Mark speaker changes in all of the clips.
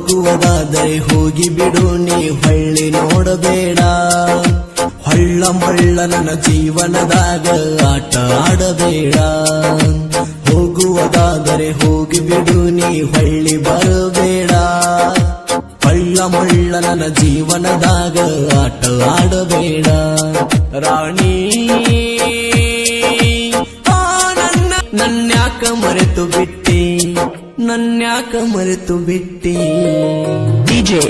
Speaker 1: ಹೋಗುವುದಾದರೆ ಹೋಗಿ ಬಿಡು, ನೀ ಹೊಳ್ಳಿ ನೋಡಬೇಡ. ಹೊಳ್ಳ ಮಳ್ಳ ನನ್ನ ಜೀವನದಾಗ ಆಟ ಆಡಬೇಡ. ಹೋಗುವುದಾದರೆ ಹೋಗಿ ಬಿಡು, ನೀ ಹೊಳ್ಳಿ ಬರಬೇಡ. ಹಳ್ಳ ಮಳ್ಳ ನನ್ನ ಜೀವನದಾಗ ಆಟ ಆಡಬೇಡ. ರಾಣಿ ನನ್ನ ನನ್ಯಾಕ ಮರೆತು ಬಿಟ್ಟಿ? ನನ್ಯಾಕ ಮರೆತು ಬಿಟ್ಟಿ? ಡಿಜೆ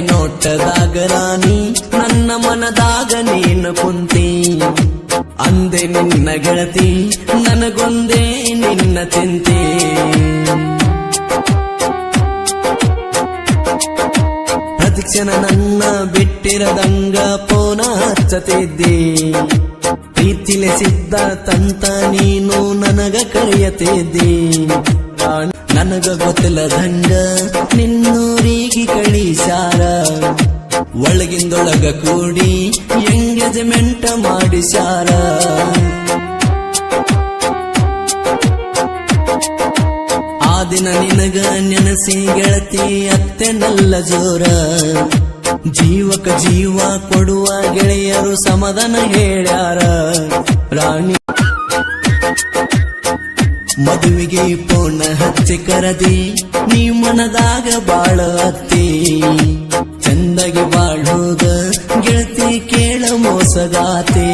Speaker 1: ನೋಟದಾಗ ರಾಣಿ ನನ್ನ ಮನದಾಗ ನೀನು ಕುಂತಿ. ಅಂದೆ ನಿನ್ನ ಗೆಳತಿ ನನಗೊಂದೇ ನಿನ್ನ ಚಿಂತೆ ಪ್ರತಿಕ್ಷಣ ನನ್ನ ಬಿಟ್ಟಿರದಂಗ ಪೋನ ಹಚ್ಚತಿದ್ದಿ. ಪ್ರೀತಿಲೆ ಸಿದ್ಧ ತಂತ ನೀನು ನನಗ ಕರೆಯತಿದ್ದಿ ನನಗ ಗೊತ್ತಿಲ್ಲದಂಗ ನಿನ್ನೂರಿಗೆ ಕಳಿಸಾರ ಒಳಗಿಂದೊಳಗ ಕೂಡಿ ಎಂಗೇಜ್ಮೆಂಟ್ ಮಾಡಿಸಾರ ಆ ದಿನ ನಿನಗ ನೆನಸಿ ಗೆಳತಿ ಅತ್ತೆ ನಲ್ಲ ಜೋರ. ಜೀವಕ ಜೀವ ಕೊಡುವ ಗೆಳೆಯರು ಸಮಾಧಾನ ಹೇಳ್ಯಾರ? ರಾಣಿ. ಮದುವೆಗೆ ಪೋಣ ಹಚ್ಚಿ ಕರದಿ, ನೀ ಮನದಾಗ ಬಾಳ ಅತ್ತಿ ಚಂದಗೆ ಬಾಳೋದ ಗೆಳತಿ ಕೇಳ ಮೋಸಗಾತಿ.